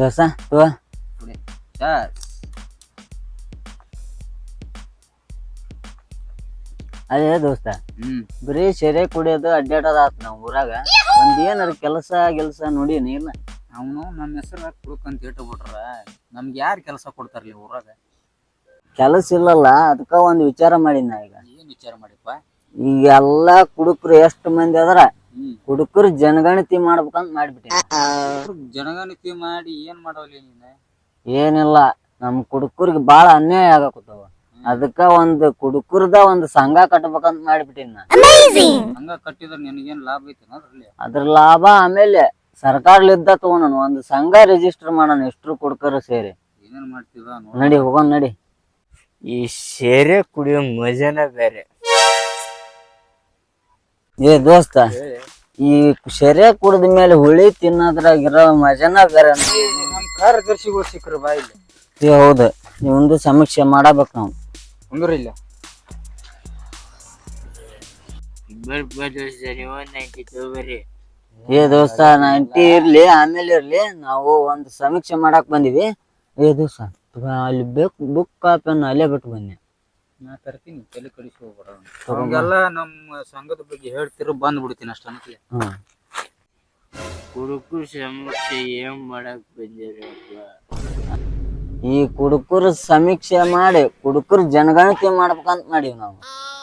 ದೋಸ್ತ ಚಾಸ್ ಅದೇ ದೋಸ್ತ ಹ್ಮ್ ಬರೀ ಸೆರೆ ಕುಡಿಯೋದು ಅಡ್ಡಾಡೋದು ಆತ್ ನಾವು ಊರಾಗ. ಒಂದ್ ಏನಾರ ಕೆಲಸ ಗಿಲ್ಸ ನೋಡೀನಿ ಇಲ್ಲ ಅವನು ನಮ್ಮ ಹೆಸರು ಕುಡ್ಕಂತ ಇಟ್ಟು ಬಿಟ್ರ ನಮ್ಗೆ ಯಾರು ಕೆಲಸ ಕೊಡ್ತಾರಲಿ ಊರಾಗ? ಕೆಲಸ ಇಲ್ಲಲ್ಲ ಅದಕ್ಕ ಒಂದ್ ವಿಚಾರ ಮಾಡಿ ನಾ ಈಗ. ಏನ್ ವಿಚಾರ ಮಾಡಿಪ್ಪ ಈಗ ಎಲ್ಲಾ ಕುಡುಕರು ಎಷ್ಟು ಮಂದಿ ಅದಾರ? ಹ್ಮ್ ಕುಡುಕರು ಜನಗಣತಿ ಮಾಡ್ಬೇಕಂತ ಮಾಡ್ಬಿಟ್ಟೆ. ಜನಗಣತಿ ಮಾಡಿ ಏನ್ ಮಾಡವಲ್ಲಿ ನೀನು? ಏನಿಲ್ಲ ನಮ್ ಕುಡುಕರಿಗೆ ಬಾಳ ಅನ್ಯಾಯ ಆಗಕತ್ತಾವ. ಅದಕ್ಕ ಒಂದ್ ಕುಡುಕರ್ದ ಒಂದ್ ಸಂಘ ಕಟ್ಬೇಕಂತ ಮಾಡ್ಬಿಟ್ಟಿನಿ ನಾ ಹಂಗ ಕಟ್ಟಿದ್ರ ನಿನಗೇನ್ ಲಾಭ ಐತಿ ಅದ್ರಲ್ಲಿ? ಅದ್ರ ಲಾಭ ಆಮೇಲೆ ಸರ್ಕಾರಲಿದ್ದ ತಗೋಣ ಒಂದ್ ಸಂಘ ರಿಜಿಸ್ಟರ್ ಮಾಡೋಣ ಎಷ್ಟು ಕುಡುಕರು ಸೇರಿ. ಏನೇನ್ ಮಾಡ್ತೀವ ನಡಿ ಹೋಗೋಣ ನಡಿ. ಈ ಸೇರೆ ಕುಡಿಯೋ ಮಜಾನ ಬೇರೆ. ಏ ದೋಸ್ತ ಈ ಶರ್ಯ ಕುಡಿದ ಮೇಲೆ ಹುಳಿ ತಿನ್ನೋದ್ರಾಗಿರೋ ಮಜನ ಬೇರೆ ಕಾರ್ಯದರ್ಶಿಗಳು ಸಿಕ್ಕರು ಬಾ ಇಲ್ಲಿ. ಏ ಹೌದು. ಇವಂದು ಸಮೀಕ್ಷೆ ಮಾಡಬೇಕು ನಾವು. ಅಂದ್ರೆ ಇಲ್ಲ. ಒಂದ್ ಏ ದೋಸ್ತ ನೈಂಟಿ ಇರ್ಲಿ ಆಮೇಲೆ ಇರ್ಲಿ ನಾವು ಒಂದು ಸಮೀಕ್ಷೆ ಮಾಡಕ್ ಬಂದಿವಿ. ಏ ದೋಸ್ತ ಅಲ್ಲಿ ಬೇಕು ಬುಕ್ ಕಾಪಿಯನ್ನು ಅಲ್ಲೇ ಬಿಟ್ಟು ಬನ್ನಿ ನಾ ತರ್ತೀನಿ ತಲೆ ಕಡಿಸಿ ಹೋಗ್ಬೇಡ ಅವಂಗೆಲ್ಲ ನಮ್ಮ ಸಂಘದ ಬಗ್ಗೆ ಹೇಳ್ತಿರೋ ಬಂದ್ ಬಿಡ್ತೀನಿ ಅಷ್ಟ ಹ್ಮ್ ಕುಡುಕು ಸಮೀಕ್ಷೆ ಏನ್ ಮಾಡಕ್ ಬಂದಿರಪ್ಪ ಈ ಕುಡುಕರ ಸಮೀಕ್ಷೆ ಮಾಡಿ ಕುಡುಕರು ಜನಗಣತಿ ಮಾಡ್ಬೇಕಂತ ಮಾಡೀವಿ ನಾವು.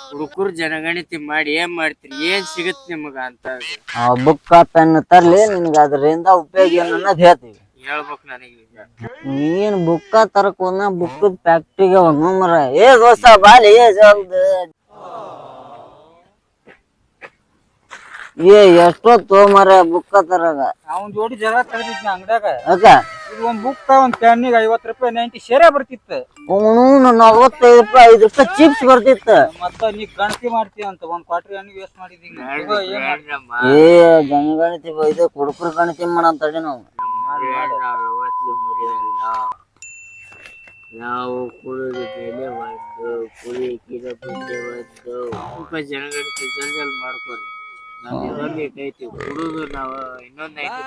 ಹುಡುಕರು ಜನಗಣತಿ ಮಾಡಿ ಏನ್ ಮಾಡ್ತೀರಿ? ಏನ್ ಸಿಗುತ್ತೆ ನಿಮಗ ಅಂತ. ಆ ಬುಕ್ ಪೆನ್ ತರ್ಲಿ ನಿನಗೆ ಅದರಿಂದ ಉಪಯೋಗ ಏನು ಅನ್ನೋದು ಹೇಳ್ತೀವಿ. ಹೇಳ್ಬೇಕು ನನಗೆ ನೀನ್ ಬುಕ್ಕ ತರಕ್ ಒಂದ ಬುಕ್ಕದ ಫ್ಯಾಕ್ಟ್ರಿಗೆ ಏ ದೋಸ್ತ ಬಾಲಿ ಏ ಜಲ್ದ ಏ ಎಷ್ಟೊತ್ತು ಮರ ಬುಕ್ಕ ತರಗ. ಅವ್ನ ಜೋಡಿ ಜಾಗ ತೆಗ್ದಿದ್ನ ಅಂಗಡ್ಯಾಗ. ಅಕ್ಕ ಇದು ಒಂದ್ ಬುಕ್ ಒಂದ್ ಪೆನ್ನಿಗೆ ಐವತ್ ರೂಪಾಯಿ ನೈಂಟಿ ಸೇರೆ ಬರ್ತಿತ್ತು. ಅವನು ನಲ್ವತ್ತೈದು ರೂಪಾಯಿ ಐದು ರೂಪಾಯಿ ಚಿಪ್ಸ್ ಬರ್ತಿತ್ತು. ಮತ್ತ ನೀ ಗಣತಿ ಮಾಡ್ತೀಯ ಅಂತ ಒಂದ್ ಕ್ವಾಟ್ರಿ ಹಣ್ಣಿಗೆ ವೇಸ್ಟ್ ಮಾಡಿದೀನಿ? ಏ ಜನಗಣತಿ ಇದು ಕುಡುಕರು ಗಣತಿ ಮಾಡಂತಡಿ ನಾವ್. ಯಾವತ್ತೂ ಮರಿಯಲ್ಲ. ನಾವು ಕುಡಿದ ಬೆಲೆ ಒಂದು ಗಿಡ ಬೆಲೆ ಒಂದು ಸ್ವಲ್ಪ ಜನಗಣತಿ ಜಲ್ ಜಲ್ ಮಾಡ್ಕೊರಿ. ನಾವು ಇದೊಂದು ಐತಿ ಕುಡುದು ನಾವು ಇನ್ನೊಂದ್ ಐತಿ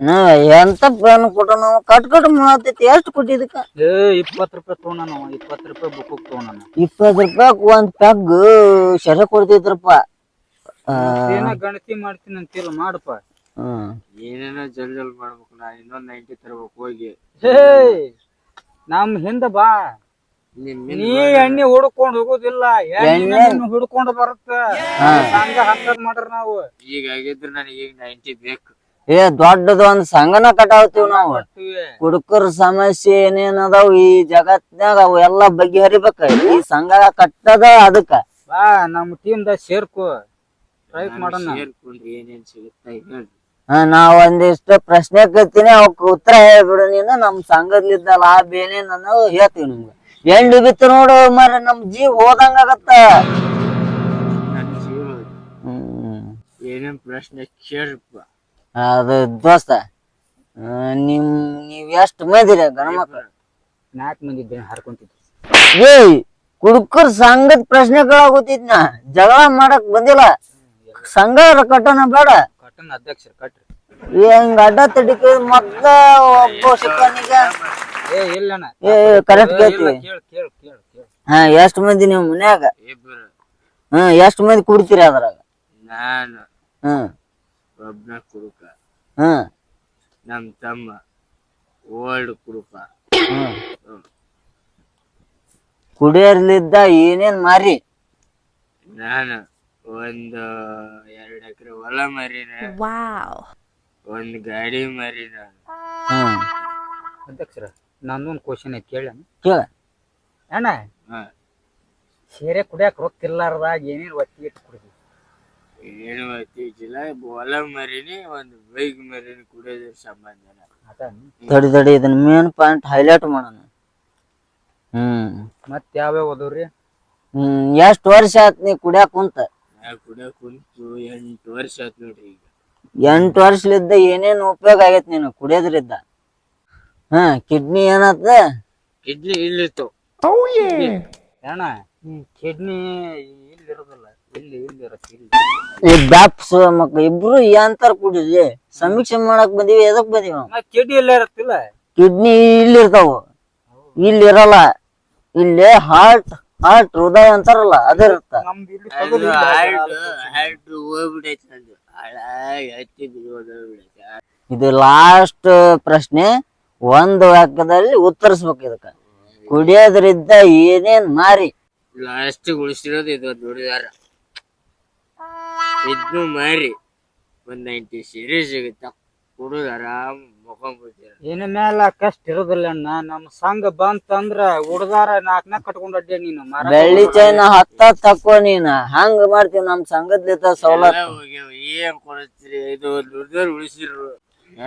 ನಾ ಎಂತ ಪ್ಲಾನ್ ಕೊಟ್ಟ ನಾವು? ಕಟ್ ಕಟ್ ಮಾಡತೈತಿ ಎಷ್ಟು ಕೊಟ್ಟಿದ್ದಕ್ಕ ಏ ಇಪ್ಪತ್ ರೂಪಾಯಿ ತಗೊಂಡ ನಾವು ಇಪ್ಪತ್ ರೂಪಾಯಿ ಬುಕ್ ತಗೊಂಡ ಇಪ್ಪತ್ತು ರೂಪಾಯಿ ಒಂದ್ ಪ್ಯಾಗ್ ಶರ ಕೊಡ್ತಿದ್ರಪ್ಪ ಆ, ಏನ ಗಣತಿ ಮಾಡ್ತೀನಿ ಅಂತಿಲ್ಲ ಮಾಡಪ್ಪ. ಏನೇನೋ ಜಲ್ ಜಲ್ ಮಾಡ್ಬೇಕು ನಾ ಇನ್ನೊಂದ್ ನೈಂಟಿ ತರ್ಬೇಕು ಹೋಗಿ. ಹೇ ನಮ್ ಹಿಂದ ಬಾ. ನೀ ಎಣ್ಣೆ ಹುಡ್ಕೊಂಡ್ ಹೋಗೋದಿಲ್ಲ ಎಣ್ಣೆ ಹುಡ್ಕೊಂಡ್ ಬರುತ್ತ. ಸಂಘ ಹಂಗದ್ ಮಾಡ್ರ ನಾವು. ಈಗ ಆಗಿದ್ರೆ ನನಗೆ ಈಗ ನೈಂಟಿ ಬೇಕು. ಏ ದೊಡ್ಡದ ಒಂದ್ ಸಂಘನ ಕಟಾವತಿವ್ ನಾವು. ಹುಡುಕರ್ ಕುಡುಕರ ಸಮಸ್ಯೆ ಏನೇನ್ ಅದಾವ್ ಈ ಜಗತ್ನಾಗ ಅವು ಎಲ್ಲಾ ಬಗೆಹರಿಬೇಕ. ಈ ಸಂಘ ಕಟ್ಟದ ಅದಕ್ಕ. ಬಾ ನಮ್ ಟೀಮ್ ಸೇರ್ಕೋ. ಸೇರ್ಕೊ ಟ್ರೈಕ್ ಮಾಡೋಣ. ಸೇರ್ಕೊಂಡ್ರಿ ಏನೇನ್ ಸಿಗುತ್ತಾ ಹೇಳ್ರಿ ಹಾ, ನಾ ಒಂದಿಷ್ಟು ಪ್ರಶ್ನೆ ಕೇಳ್ತೀನಿ ಅವಕ್ ಉತ್ತರ ಹೇಳ್ಬಿಡು ನೀನು ನಮ್ ಸಂಘದ್ಲಿದ್ದ ಲಾಭ ಏನೇನು ಅನ್ನೋದು ಹೇಳ್ತೀವಿ ನಿಮ್ಗೆ. ಎಂಡು ಬಿತ್ತು ನೋಡು ಮರ ನಮ್ ಜೀವ ಹೋದಂಗ ಆಗತ್ತ. ನನ್ನ ಜೀವ ಹ್ಮ್. ಏನೇನ್ ಪ್ರಶ್ನೆ ಕೇಳಪ್ಪ ಅದು ದೋಸ್ತ ನಿಮ್ ನೀವ್ ಎಷ್ಟ್ ಮಂದಿರ ಗಣಮಕ್ಳು ನಾಲ್ಕು ಮಂದಿ ಇದ್ದೇನೆ ಹರ್ಕೊಂತಿದ್ವಿ ಏಯ್ ಕುಡುಕರ್ ಸಂಘದ ಪ್ರಶ್ನೆಗಳಾಗುತ್ತಿದ್ನ ಜಗಳ ಮಾಡಕ್ ಬಂದಿಲ್ಲ. ಸಂಘ ಕಟ್ಟೋಣ ಬೇಡ. ಕಟ್ಟನ್ ಅಧ್ಯಕ್ಷರು ಕಟ್ರಿ. ಹೆಂಗ ಅಡ್ಡ ತಡಿಕ ಮತ್ತ ಒಬ್ಬ ಸಿಕ್ಕನಿಗ ಏ ಇಲ್ಲಣ್ಣ. ಏ ಕರೆಕ್ಟ್ ಕೇಳ್ತೀವಿ ಕೇಳ್ ಕೇಳ್ ಕೇಳ್ ಕೇಳ್. ಹಾ ಎಷ್ಟ್ ಮಂದಿ ನೀವು ಮನ್ಯಾಗ? ಇಬ್ರು. ಹಾ ಎಷ್ಟ್ ಮಂದಿ ಕುಡ್ತೀರಿ ಅದ್ರಾಗ? ನಾನು. ಹ್ಮ್ ಒಬ್ನ ಕುಡುಕ. ಹ್ಮ್ ನಮ್ ತಮ್ಮ. ಓಲ್ಡ್ ಕುಡುಕ. ಹ್ಮ್. ಕುಡಿಯರ್ಲಿದ್ದ ಏನೇನ್ ಮಾರಿ? ನಾನು. ಒಂದು ಎರಡು ಎಕರೆ ಹೊಲ ಮರಿನ ಒಂದು ಗಾಡಿ ಮರಿನ ನಾನು ಹ್ಮ್ ಅಧ್ಯಕ್ಷರ ನಂದೊಂದು ಕ್ವಶನ್ ಐತಿ ಕೇಳ ಕೇಳ. ಅಣ್ಣ ಹ. ಸೀರೆ ಕುಡಿಯಕ್ ರೊಕ್ಕ ಏನೇನು ಏನೇನ್ ಒತ್ತಿ ಇಟ್ಟು ಕುಡಿದ್ವಿ ಏನು ಗೊತ್ತಿಲ್ಲ ಹೊಲ ಮರಿನಿ ಒಂದು ಬೈಕ್ ಮರಿನಿ ಕುಡಿಯೋದ್ರ ಸಂಬಂಧನ. ಅದ ತಡಿ ತಡಿ ಇದನ್ನ ಮೇನ್ ಪಾಯಿಂಟ್ ಹೈಲೈಟ್ ಮಾಡೋಣ. ಹ್ಮ್. ಮತ್ ಯಾವ್ಯಾವ ಓದವ್ರಿ ಹ್ಮ್ ಎಷ್ಟ್ ವರ್ಷ ಆತ್ ನೀ ಕುಡಿಯಾಕ ಕುಂತ? ಕುಂತು ಎಂಟು ವರ್ಷ ಆತ್ ನೋಡ್ರಿ ಈಗ. ಎಂಟ್ ವರ್ಷಲಿದ್ದ ಏನೇನ್ ಉಪಯೋಗ ಆಗೈತ್ ನೀನು? ಕುಡಿಯೋದ್ರಿದ್ದ ಹಾ ಕಿಡ್ನಿ ಏನತ್ತ ಕಿಡ್ನಿ ಇಲ್ಲಿತ್ತು. ಅಣ್ಣ ಕಿಡ್ನಿ ಇಲ್ಲಿರೋದಿಲ್ಲ. ಇಲ್ಲಿ ಇಲ್ಲಿ ರಸಿ ಇಲ್ಲಿ. ಈ ಬ್ಯಾಪ್ಸ್ ಮಕ್ಕ ಇಬ್ರು ಯಾಂತರ ಕುಡಿದ್ವಿ. ಸಮೀಕ್ಷೆ ಮಾಡಕ್ ಬಂದಿವಿ ಎದಕ್ ಬಂದಿವಿ ಕಿಡ್ನಿ ಇಲ್ಲ ಇರತ್ತಿಲ್ಲ. ಕಿಡ್ನಿ ಇಲ್ಲಿರ್ತಾವ. ಇರ್ತಾವ ಇಲ್ಲಿ ಇರಲ್ಲ ಇಲ್ಲಿ ಹಾರ್ಟ್ ಹಾರ್ಟ್ ಹೃದಯ ಅಂತಾರಲ್ಲ ಅದೇ ಇರುತ್ತ. ನಮ್ದು ಇಲ್ಲಿ ತಗದು ಇಲ್ಲ. ನಂದು ಹಾಳಾಗಿ ಹತ್ತಿ ಹೋಗ್ಬಿಡೈತಿ ಇದು ಲಾಸ್ಟ್ ಪ್ರಶ್ನೆ. ಒಂದು ವಾಕ್ಯದಲ್ಲಿ ಉತ್ತರಿಸ್ಬೇಕು ಇದಕ್ಕ. ಕುಡಿಯೋದ್ರಿಂದ ಏನೇನ್ ಮಾರಿ? ಲಾಸ್ಟ್ ಉಳಿಸಿರೋದು ಇದು ದುಡಿದಾರ ಇದ್ನು ಮಾರಿ. ಒಂದ್ ನೈಂಟಿ ಸೀರೀಸ್ ಸಿಗುತ್ತ. ಕುಡಿದು ಏನ ಮ್ಯಾಲ ಕಷ್ಟ ಇರೋದಿಲ್ಲ ಅಣ್ಣ. ನಮ್ ಸಂಘ ಬಂತಂದ್ರ ಹುಡುಗಾರ ನಾಲ್ಕನ ಕಟ್ಕೊಂಡ್ ಅಡ್ಡೆ ನೀನು ಬೆಳ್ಳಿ ಚೈನ ಹತ್ತ ತಕ್ಕೋ ನೀನ. ಹಂಗ ಮಾಡ್ತೀವಿ ನಮ್ ಸಂಘದ್ಲಿತ ಸವಲತ್ತು ಹೋಗ್ಯಾವ. ಏನ್ ಕೊಡತ್ರಿ ಇದು ದುಡ್ದವ್ರು ಉಳಿಸಿರು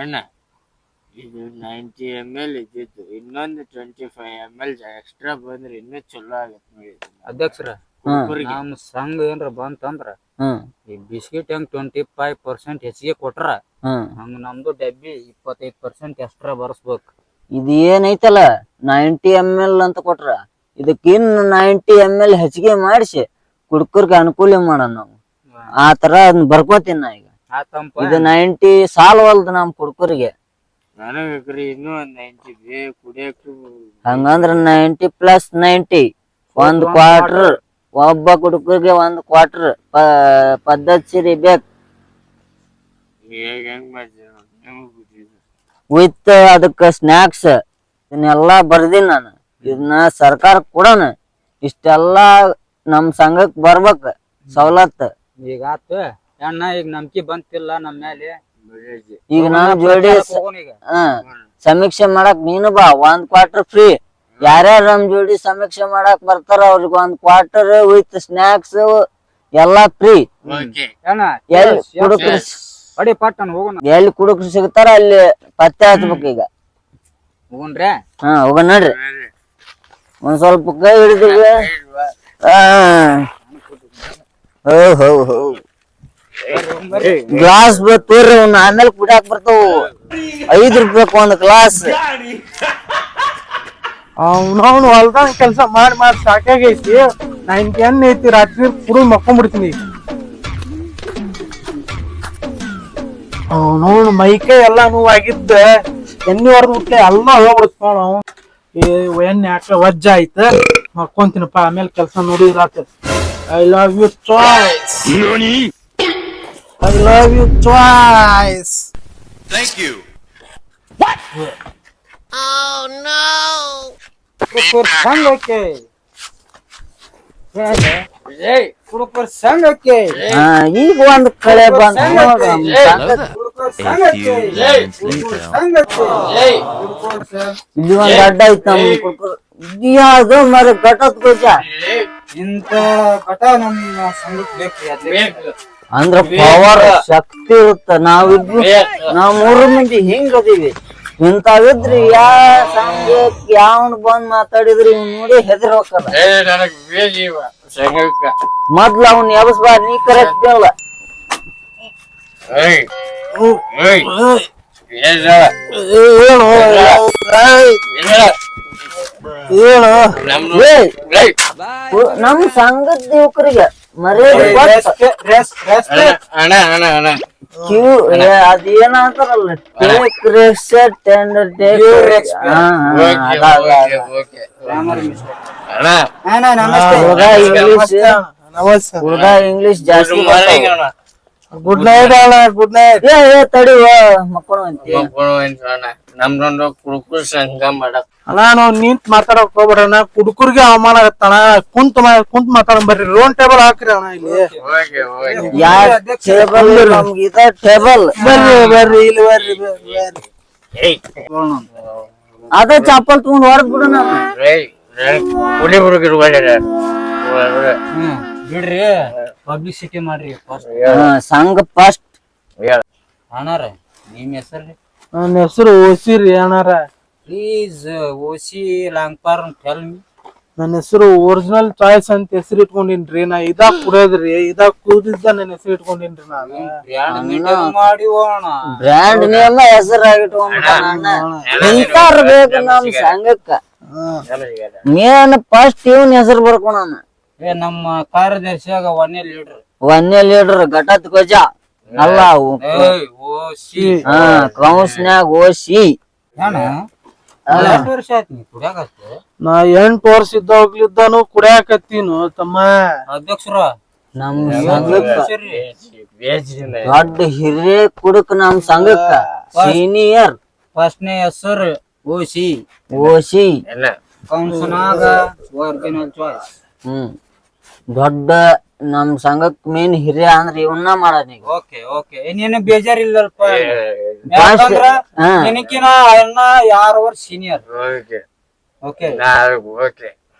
ಅಣ್ಣ ಇದು ನೈಂಟಿ ಎಂ ಎಲ್ ಇದ್ದಿತ್ತು ಇನ್ನೊಂದು twenty five M L extra ಬಂದ್ರೆ ಇನ್ನೂ ಚಲೋ ಆಗತ್ತೆ ನೋಡಿ. ಅಧ್ಯಕ್ಷರ. ನಮ್ ಸಂಘ ಏನ್ರ ಬಂತಂದ್ರ ಹ್ಮ್ ಈ ಬಿಸ್ಕಿಟ್ ಹೆಂಗ್ ಟ್ವೆಂಟಿ ಫೈವ್ ಪರ್ಸೆಂಟ್ ಹೆಚ್ಚಿಗೆ ಕೊಟ್ರ ಹಂಗ ನಮ್ದು ಡಬ್ಬಿ ಇಪ್ಪತ್ತೈದ್ ಪರ್ಸೆಂಟ್ ಎಕ್ಸ್ಟ್ರಾ ಬರ್ಸ್ಬೇಕು. ಇದು ಏನೈತಲ್ಲ ನೈಂಟಿ ಎಂ ಎಲ್ ಅಂತ ಕೊಟ್ರ ಇದಕ್ಕಿನ್ ನೈಂಟಿ ಎಂ ಎಲ್ ಹೆಚ್ಚಿಗೆ ಮಾಡಿಸಿ ಕುಡ್ಕರ್ಗೆ ಅನುಕೂಲ ಮಾಡೋಣ ನಾವು. ಆ ತರ ಅದನ್ನ ಬರ್ಕೋತೀನಿ ನಾ ಈಗ. ಇದು ನೈಂಟಿ ಸಾಲ್ವಲ್ದು ನಮ್ ಕುಡ್ಕರಿಗೆ. ಹಂಗಂದ್ರ ನೈಂಟಿ ಪ್ಲಸ್ ನೈಂಟಿ ಒಂದ್ ಕ್ವಾರ್ಟರ್ ಒಬ್ಬ ಕುಡುಕಿಗೆ ಒಂದ್ ಕ್ವಾರ್ಟರ್ ಪದ್ಧತಿ ಸಿರಿ ಬೇಕು. ವಿತ್ ಅದಕ್ಕ ಸ್ನಾಕ್ಸ್ ಇದನ್ನೆಲ್ಲಾ ಬರ್ದಿನಿ ನಾನು. ಇದನ್ನ ಸರ್ಕಾರ ಕೊಡೋಣ. ಇಷ್ಟೆಲ್ಲಾ ನಮ್ ಸಂಘಕ್ ಬರ್ಬೇಕ ಸವಲತ್ತು. ಈಗ ಆತ ಅಣ್ಣ ಈಗ ನಂಬಿಕೆ ಬಂತಿಲ್ಲ ನಮ್ಮ ಮೇಲೆ ಈಗ ನಾನು ಜೋಡಿ ಹೋಗೋಣ ಈಗ. ಹಾ ಸಮೀಕ್ಷೆ ಮಾಡಕ್ ನೀನು ಬಾ. ಒಂದ್ ಕ್ವಾರ್ಟರ್ ಫ್ರೀ ಯಾರ್ಯಾರ ನಮ್ ಜೋಡಿ ಸಮೀಕ್ಷೆ ಮಾಡಕ್ ಬರ್ತಾರ ಅವ್ರಿಗೆ ಒಂದ್ ಕ್ವಾರ್ಟರ್ ವಿತ್ ಸ್ನಾಕ್ಸ್ ಎಲ್ಲಾ ಫ್ರೀ ಓಕೆ ಅಣ್ಣ ಎಲ್ಲಿ ಕುಡುಕ್ರು ಅಡಿ ಪಟ್ಟಣ ಹೋಗೋಣ. ಎಲ್ಲಿ ಕುಡುಕ್ರು ಸಿಗ್ತಾರ ಅಲ್ಲಿ ಪತ್ತೆ ಹಚ್ಬೇಕು ಈಗ. ಹೋಗೋಣ್ರೆ. ಹಾ ಹೋಗ ನೋಡ್ರಿ. ಒಂದ್ ಸ್ವಲ್ಪ ಕೈ ಹಿಡಿದಿವಿ ಆ. ಹೋ. ಹೋ ಹೋ ಗ್ಲಾಸ್ ತೋರಿ ಅವ್ನ ಆಮೇಲೆ ಕುಡಿಯಾಕ ಬರ್ತಾವ. ಐದ್ ರೂಪಾಯಿ ಒಂದ್ ಗ್ಲಾಸ್. ಅವ್ನವ್ನು ಹೊಲ್ದಾಗ ಕೆಲಸ ಮಾಡಿ ಮಾಡಿ ಸಾಕಾಗೈತಿ ನಾ ಏನ್ ಐತಿ ರಾತ್ರಿ ಕುಡಿದು ಮಕ್ಕೊಂಡ್ಬಿಡ್ತೀನಿ ಅವನವನು ಮೈಕೈ ಎಲ್ಲ ನೋವಾಗಿದ್ದ. ಎಣ್ಣೆ ಹೊರದು ಬಿಟ್ಟೆ ಎಲ್ಲ ಹೋಗ್ಬಿಡ್ತ ಈ ಎಣ್ಣೆ ಹಾಕ ವಜ್ಜ ಆಯ್ತ. ಮಕ್ಕೊಂತೀನಪ್ಪ ಆಮೇಲೆ ಕೆಲಸ ನೋಡಿ ರಾತ್ರಿ I love you choice. I love you choice. ಕುಡುಕರ್ ಸಂಘಕ್ಕೆ. ಕುಡುಕರ್ ಸಂಘಕ್ಕೆ. ಹಾ ಈಗ ಒಂದ್ ಕಳೆ ಬಂದ್ ನೋಡು, ಕುಡುಕರ್ ಸಂಘ- ಇಲ್ಲಿ ಒಂದು ಅಡ್ಡ ಐತ್ ನಮ್ಮ ಕುಡ್ಕರ್ ಇದ್ಯಾವ್ದು ಮರ ಗೊಜ್ಜ ಇಂತ ಘಟ ನಮ್ಮ ಸಂಘಕ್ಕೆ ಬೇಕು ಅಂದ್ರ ಪವರ್ ಶಕ್ತಿ ಇರುತ್ತ. ನಾವಿಬ್ರು ನಾವ್ ಮೂರು ಮಂದಿ ಹಿಂಗ್ ಅದೀವಿ. ಇಂತಾವಿದ್ರಿ ಯಾ ಸಂಘಕ್ ಯಾವನ್ ಬಂದ್ ಮಾತಾಡಿದ್ರಿ ಇವ್ನ್ ನೋಡಿ ಹೆದ್ರೋಕಲ್ಲ ಏ ನನಗ್ ಬೇಜೀವ ಸಂಘಕ್ಕ. ಮೊದ್ಲ ಅವ್ನ್ ಎಬ್ಸ್ಬಾರ ನೀ ಕರೆಕ್ಟ್ ಇಲ್ಲ ಏಯ್ ಏಯ್ ಏನ್ ಏಯ್. ಉ- ನಮ್ ಸಂಘದ ಯುವಕರಿಗೆ ಮರ್ಯಾದೆ. ಅಣ್ಣ ಅಣ್ಣ ಅಣ್ಣ. ಕ್ಯೂ ಅದೇನ ಅಂತಾರಲ್ಲ ಟೇಕ್ ರೆಸ್ಪೆಕ್ಟ್ ಅಂಡ್ ಟೇಕ್. ಹುಡುಗ ಇಂಗ್ಲಿಷ್ ಜಾಸ್ತಿ ಗುಡ್ ನೈಟ್ ಅಣ್ಣ. ಗುಡ್ ನೈಟ್ ಏ ಏ ತಡಿ ಮಕ್ಕಳು ಅಂತ ಮಕ್ಕಳು ಅಣ್ಣ. ನಮ್ದೊಂದು ಕುಡುಕು ಸಂಘ ಮಾಡಕ್. ಅಣ್ಣ ನಾವ್ ನಿಂತ್ ಮಾತಾಡಕ್ ಹೋಗ್ಬೇಡಣ್ಣ ಕುಡುಕರಿಗೆ ಅವಮಾನ ಆಗತ್ತಣ ಕುಂತ ಕುಂತ ಮಾತಾಡ ಮಾತಾಡೋಣ ಬರ್ರಿ. ರೋನ್ ಟೇಬಲ್ ಹಾಕ್ರಿ ಅಣ್ಣ ಇಲ್ಲಿ. ಓಕೆ ಓಕೆ ಯಾ ಟೇಬಲ್ ನಮ್ಗೆ ಇದ ಟೇಬಲ್ ಬರ್ರಿ ಬರ್ರಿ ಇಲ್ಲಿ ಬರ್ರಿ ಬರ್ರಿ ಏಯ್. ಅದ ಚಾಪಲ್ ತಗೊಂಡ್ ಹೊರಗ್ ಬಿಡೋಣ. ಏಯ್ ಕುಡಿ ಹುಡುಗರು ಬಿಡ್ರಿ ಪಬ್ಲಿಸಿಟಿ ಮಾಡ್ರಿ ಸಂಘ ಫಸ್ಟ್ ಅಣ್ಣಾರ ನಿಮ್ ಹೆಸರು ನನ್ನ ಹೆಸರು ಓಸಿರಿ ಏನಾರ ಪ್ಲೀಸ್ ಓಸಿ ಲಾಂಗ್ಪಾರ್ ಟೆಲ್ ಮಿ ನನ್ನ ಹೆಸರು ಒರಿಜಿನಲ್ ಚಾಯ್ಸ್ ಅಂತ ಹೆಸರು ಇಟ್ಕೊಂಡಿನ್ರಿ ನಾ ಇದಾ ಕುಡಿಯೋದ್ರಿ ಇದಾ ಕೂದಿದ್ದ ನನ್ನ ಹೆಸರು ಇಟ್ಕೊಂಡಿನ್ರಿ ನಾನು. ಬ್ರ್ಯಾಂಡ್ ಮೀಟಿಂಗ್ ಮಾಡಿ ಹೋಗೋಣ ಬ್ರ್ಯಾಂಡ್ ನೇಮ್ ಹೆಸರಾಗಿಟ್ಕೊಂಡ್ಬಿಟ್ಟ ಇಂತಾರ ಬೇಕು ನಮ್ ಸಂಘಕ್ಕ. ಮೇನ್ ಫಸ್ಟ್ ಇವನ್ ಹೆಸರು ಬರ್ಕೊಣ ಏ ನಮ್ಮ ಕಾರ್ಯದರ್ಶಿಯಾಗ ಒನ್ನೇ ಲೀಡರ್ ಒನ್ನೇ ಲೀಡರ್ ಘಟತ್ ಧ್ವಜ. ಅಲ್ಲ ಅವು- ಏಯ್ ಓ ಸಿ ಹಾ ಕೌನ್ಸ್ನ್ಯಾಗ ಓಸಿ ಏನ ಎಷ್ಟು ವರ್ಷ ಆಯ್ತು ನೀ ಕುಡಿಯಾಕತ್ತು? ನಾ ಎಂಟು ವರ್ಷ ಇದ್ದಾಗ್ಲಿದ್ದಾನು ಕುಡ್ಯಾಕತ್ತೀನು ತಮ್ಮ. ಅಧ್ಯಕ್ಷರ? ನಮ್ ಸಂಘಕ್ಕ. ದೊಡ್ಡ ಹಿರಿಯ ಕುಡುಕ್ ನಮ್ ಸಂಘಕ್ಕ. ಸೀನಿಯರ್. ಫಸ್ಟ್ನೇ ಹೆಸರು ಓಸಿ ಓಸಿ ಕೌನ್ಸನಾಗ ಒರಿಜಿನಲ್ ಚಾಯ್ಸ್. ಹ್ಮ್. ದೊಡ್ಡ ನಮ್ ಸಂಘಕ್ ಮೇನ್ ಹಿರಿಯ ಅಂದ್ರೆ ಇವನ್ನ ಮಾಡೋದ್ ನೀವು. ಓಕೆ ಓಕೆ ನೀನು ಬೇಜಾರಿಲ್ಲಲ್ಪ. First- ಯಾಕಂದ್ರ ಹಾ. ನಿನಕಿನ ಅಣ್ಣ ಯಾರು ವರ್ಷ ಸೀನಿಯರ್ ಓಕೆ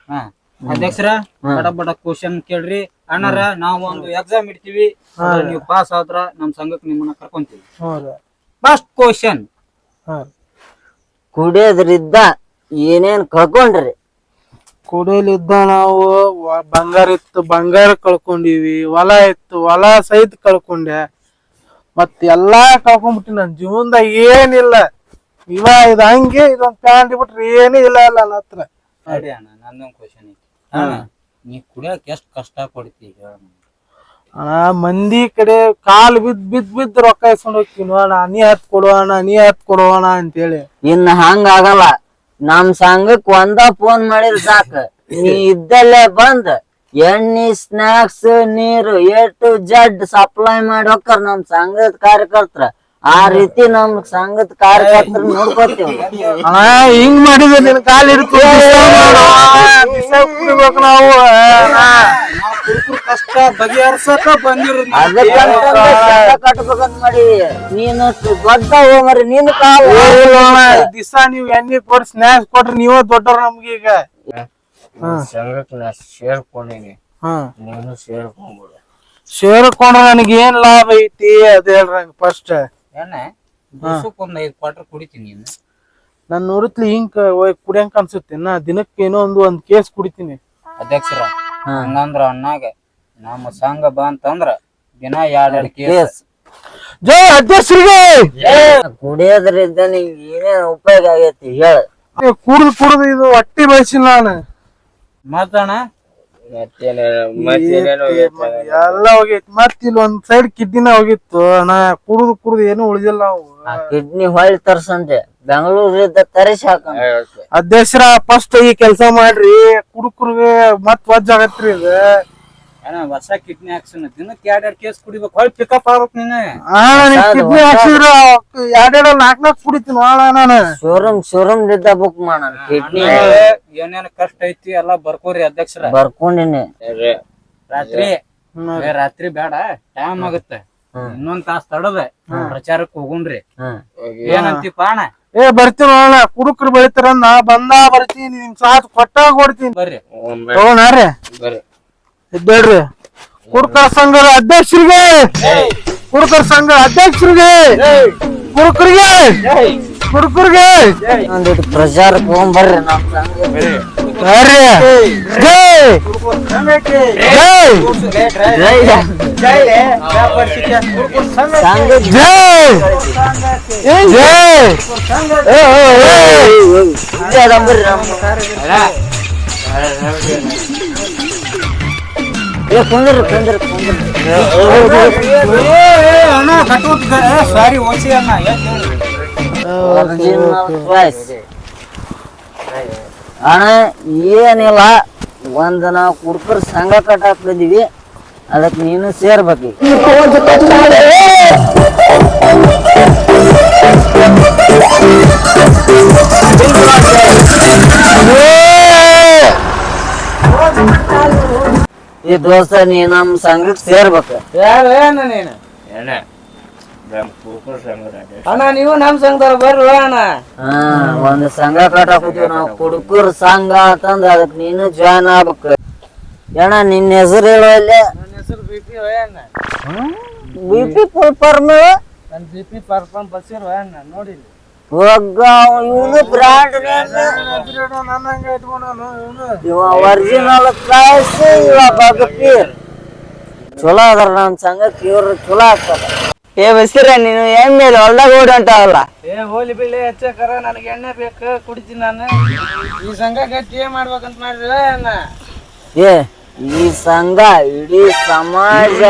ಹಾ. ಅಧ್ಯಕ್ಷರ ಬಡ ಬಡ ಕ್ವಶನ್ ಕೇಳ್ರಿ. ಅಣ್ಣರ ನಾವು ಒಂದು ಎಕ್ಸಾಮ್ ಇಡ್ತೀವಿ. ನೀವು ಪಾಸ್ ಆದ್ರ ನಮ್ ಸಂಘಕ್ಕೆ ನಿಮ್ಮನ್ನ ಕರ್ಕೊಂತೀವಿ. ಫಸ್ಟ್ ಕ್ವಶನ್ ಹಾ ಕುಡಿಯೋದ್ರಿದ್ದ ಏನೇನ್ ಕಳ್ಕೊಂಡ್ರಿ? ಕುಡಿಯಲಿದ್ದ ನಾವು ವ- ಬಂಗಾರ ಇತ್ತು ಬಂಗಾರ ಕಳ್ಕೊಂಡಿವಿ ಹೊಲ ಇತ್ತು ಹೊಲ ಸಹಿತ ಕಳ್ಕೊಂಡೆ. ಮತ್ ಎಲ್ಲಾ ಕಳ್ಕೊಂಡ್ಬಿಟ್ಟಿ ನನ್. ಜೀವನದಾಗ ಏನಿಲ್ಲ. ಇವ ಇದ ಹಂಗೆ ಇದೊಂದ್ ಪ್ಯಾಂಟ್ ಬಿಟ್ರೆ ಏನೂ ಇಲ್ಲ ಅಲ್ಲ ನನ್ನ ಹತ್ರ. ನೋಡಿ ಅಣ್ಣ ನಂದೊಂದು ಕ್ವಶನ್ ಐತಿ. ಅಣ್ಣ ನೀ ಕುಡಿಯಕ್ ಎಷ್ಟು ಕಷ್ಟ ಪಡ್ತಿ ಹೇಳ ಅಣ್ಣ ಮಂದಿ ಕಡೆ ಕಾಲ್ ಬಿದ್ ಬಿದ್ ಬಿದ್ ರೊಕ್ಕ ಇಸ್ಕೊಂಡು ಹೋಗ್ತೀನಿ ಅಣ್ಣ. ನೀ ಹತ್ ಅಣ್ಣ ನೀ ಹತ್ ಕೊಡುವಣ ಅಂತೇಳಿ. ಇನ್ನ ಹಂಗ ಆಗಲ್ಲ. ನಮ್ ಸಂಘಕ್ ಒಂದ ಫೋನ್ ಮಾಡಿದ್ರ ಸಾಕ. ನೀ ಇದ್ದಲ್ಲೇ ಬಂದ್, ಎಣ್ಣಿ ಸ್ನಾಕ್ಸ್ ನೀರು ಎ ಟು ಜಡ್ ಸಪ್ಲೈ ಮಾಡಿ ಹೋಗ್ತಾರ ನಮ್ ಸಂಘದ ಕಾರ್ಯಕರ್ತರ. ಆ ರೀತಿ ನಮ್ ಸಂಘದ ಕಾರ್ಯಕರ್ತರ ನೋಡ್ಕೊತೀವಿ. ಅಣ್ಣ ಹಿಂಗ್ ಮಾಡಿದ್ರೆ ನಿನ್ ಕಾಲ್ ಹಿಡ್ಕೊ ಕುಡಿಬೇಕು ನಾವು ಕಷ್ಟ ಬಗೆಹರ್ಸಕ ಬಂದಿರೋದು. ಕಟ್ಬೇಕಂತ ಮಾಡಿ. ನೀನು ದೊಡ್ಡ ಹೋಗ್ರಿ ನೀನು ಕಾಲ್. ದಿವಸ ನೀವ್ ಎಣ್ಣೆ ಕೊಟ್ಟು ಸ್ನ್ಯಾಕ್ಸ್ ಕೊಟ್ರೆ ನೀವ ದೊಡ್ಡವ್ರ ನಮ್ಗೆ ಈಗ. ಸಂಘಕ್ಕೆ ನಾ ಸೇರ್ಕೊಂಡಿನಿ. ನೀನು ಸೇರ್ಕೊಂಡ್ಬಿಡು. ಸೇರ್ಕೊಂಡ್ರ ನನಗೆ ಏನ್ ಲಾಭ ಐತಿ? ಅದ್ ಹೇಳ್ರಿ ಫಸ್ಟ್ ಏನ ಒಂದ್ ಐದ್ ಕ್ವಾರ್ಟರ್ ಕುಡಿತೀನಿ ನೀನು ನಾನು ನೋಡಿತ್ಲಿ ಹಿಂಗ್ ಕುಡಿಯಂಗ ಅನ್ಸುತ್ತೆ. ನಾ ದಿನಕ್ಕೆ ಏನೋ ಒಂದು ಒಂದ್ ಕೇಸ್ ಕುಡಿತೀನಿ. ಅಧ್ಯಕ್ಷರ ಹಂಗಂದ್ರ ಅಣ್ಣಾಗ ನಮ್ಮ ಸಂಘ ಬಾ ಅಂತಂದ್ರ ದಿನ ಎರಡ್ ಎರಡ್ ಕೇಸ್. ಜೈ ಅಧ್ಯಕ್ಷರಿಗೆ! ಕುಡಿಯೋದ್ರಿಂದ ನಿಂಗೆ ಏನೇನ್ ಉಪಯೋಗ ಆಗೈತಿ ಹೇಳ. ಕುಡ್ದು ಕುಡ್ದು ಇದು ಹೊಟ್ಟಿ ಬಯಸಿಲ್ಲ ನಾನು. ಮತ್ತೇನೇನು ಎಲ್ಲ ಹೋಗಿತ್ತು. ಮತ್ ಇಲ್ಲಿ ಒಂದ್ ಸೈಡ್ ಕಿಡ್ನಿನ ಹೋಗಿತ್ತು. ನಾ ಕುಡ್ದು ಕುಡ್ದು ಏನು ಉಳಿದಿಲ್ಲ ನಾವು ಕಿಡ್ನಿ ಹೊಳ್ಳಿ ತರ್ಸಂತೆ ಬೆಂಗಳೂರಿಂದ ತರಿಸಿ ಹಾಕ ಅಧ್ಯಕ್ಷರ ಫಸ್ಟ್ ಈ ಕೆಲಸ ಮಾಡ್ರಿ. ಕುಡುಕ್ರಿಗೆ ಮತ್ ವಜ್ಜಾಗತ್ರಿ ಇದು. ಹೊಸ ಕಿಡ್ನಿ ಹಾಕ್ಸನ ದಿನಕ್ಕೆ ಎರಡ್ ಎರಡ್ ಕೇಸ್ ಕುಡಿಬೇಕು. ಹೊಳ್ ಪಿಕಪ್ ಆಗ್ಬೇಕು ನೀನು. ಆ ಕಿಡ್ನಿ ಹಾಕ್ಸಿದ್ರ ಎರಡೆರಡು ನಾಲ್ಕ್ ನಾಲ್ಕು ಕುಡಿತೀನಿ ನೋಡ ನಾನು. ಶೋರೂಮ್ ಶೋರೂಮ್ ನಿದ್ದ ಬುಕ್ ಮಾಡೋಣ ಕಿಡ್ನಿ ಏನೇನ್ ಕಷ್ಟ ಐತಿ ಎಲ್ಲಾ ಬರ್ಕೋರಿ ಅಧ್ಯಕ್ಷರ. ಬರ್ಕೊಂಡಿನಿ. ರಾತ್ರಿ ರಾತ್ರಿ ಬೇಡ ಟೈಮ್ ಆಗುತ್ತೆ. ಇನ್ನೊಂದ್ ತಾಸ್ ತಡದ. ಪ್ರಚಾರಕ್ಕೆ ಹೋಗುಣ್ರಿ. ಹ್ಮ್. ಪಾಣ ಅಣ್ಣ? ಏ ಬರ್ತೀನಿ ನೋಡೋಣ ಕುಡುಕ್ರು ಬೆಳಿತಾರ ನಾ ಬಂದಾ ಬರ್ತೀನಿ. ನಿಮ್ ಸಾಥ್ ಕೊಟ್ಟಾಗ ಕೊಡ್ತೀನಿ ಬರ್ರಿ. ಬರ್ರಿ. ಇದ್ದೇಳ್ರಿ. ಕುಡುಕರ ಸಂಘದ ಅಧ್ಯಕ್ಷರಿಗೆ ಕುಡುಕರ ಸಂಘ ಅಧ್ಯಕ್ಷರಿಗೆ ಕುಡುಕರಿಗೆ ಕುಡುಕರಿಗೆ. ಒಂದಿಟ್ಟು ಪ್ರಚಾರ ತಗೊಂಬರ್ರಿ ನಮ್ ಬರ್ರಿ. ಜೈ. ಜೈ. ಜೈ. ಜೈ. ಜೈ. ಏ, ಅಣ್ಣ ಏನಿಲ್ಲ ಒಂದ್ ನಾವು ಕುಡ್ಕರ್ ಸಂಘ ಕಟ್ ಹಾಕ್ತಿದೀವಿ ಅದಕ್ ನೀನು ಸೇರ್ಬೇಕು ಈ ದೋಸ್ತ ನೀ ನಮ್ ಸಂಘಕ್ಕೆ ಸೇರ್ಬೇಕು. ಏನ ನೀನು? ಏನ? ಅಧ್ಯಕ್ಷ. ಅಣ್ಣ ನೀವು ನಮ್ ಸಂಘದವ್ರ ಬರ್ರಿ ಅಣ್ಣ. ಹಾ ಒಂದ್ ಸಂಘ ಕಟ್ಟಾಕುತ್ತೀವಿ ನಾವು. ಕುಡುಕರ್ ಸಂಘ ಅಂತಂದ್ ಅದಕ್ಕೆ ನೀನು ಜಾಯ್ನ್ ಆಗ್ಬೇಕು. ಅಣ್ಣ ನಿನ್ನ ಹೆಸರು ಹೇಳು ಅಲ್ಲೇ. ನನ್ನ ಹೆಸರು ಬಿ ಪಿ ಅಣ್ಣ. ಬಿ ಪಿ ಫುಲ್ ಫಾರ್ಮ್ ನನ್ನ ಬಿ ಪಿ ಪರ್ಫಾರ್ಮ್ ಬಸ್ಸಿರು ಅಣ್ಣ ನೋಡಿ ಹೋಗ ಇವನು ಬ್ರಾಂಡ್. ಇವ ಒರಿಜಿನಲ್ ಪ್ರೈಸ್ ಇವ ಬದುಕಿ. ಚಲೋ ಅದಾರ ನನ್ನ ಸಂಘಕ್ಕೆ ಇವ್ರು ಚಲೋ ಆಗ್ತದ ಏ ಬಸ್ತೀರ ನೀನು ಎಮ್ಮೆ ಹೊಲ್ದಾಗ ಓಡಿ ಹೊಂಟಾವಲ್ಲ? ಏ ಹೋಲಿ ಬಿಳಿ ಹೆಚ್ಚಕರ ನನಗೆ ಎಣ್ಣೆ ಬೇಕು ಕುಡಿತೀನಿ ನಾನು. ಈ ಸಂಘ ಗಟ್ಟಿ ಏನ್ ಮಾಡ್ಬೇಕಂತ ಮಾಡಿದ್ರೆ ಏ ಈ ಸಂಘ ಇಡೀ ಸಮಾಜ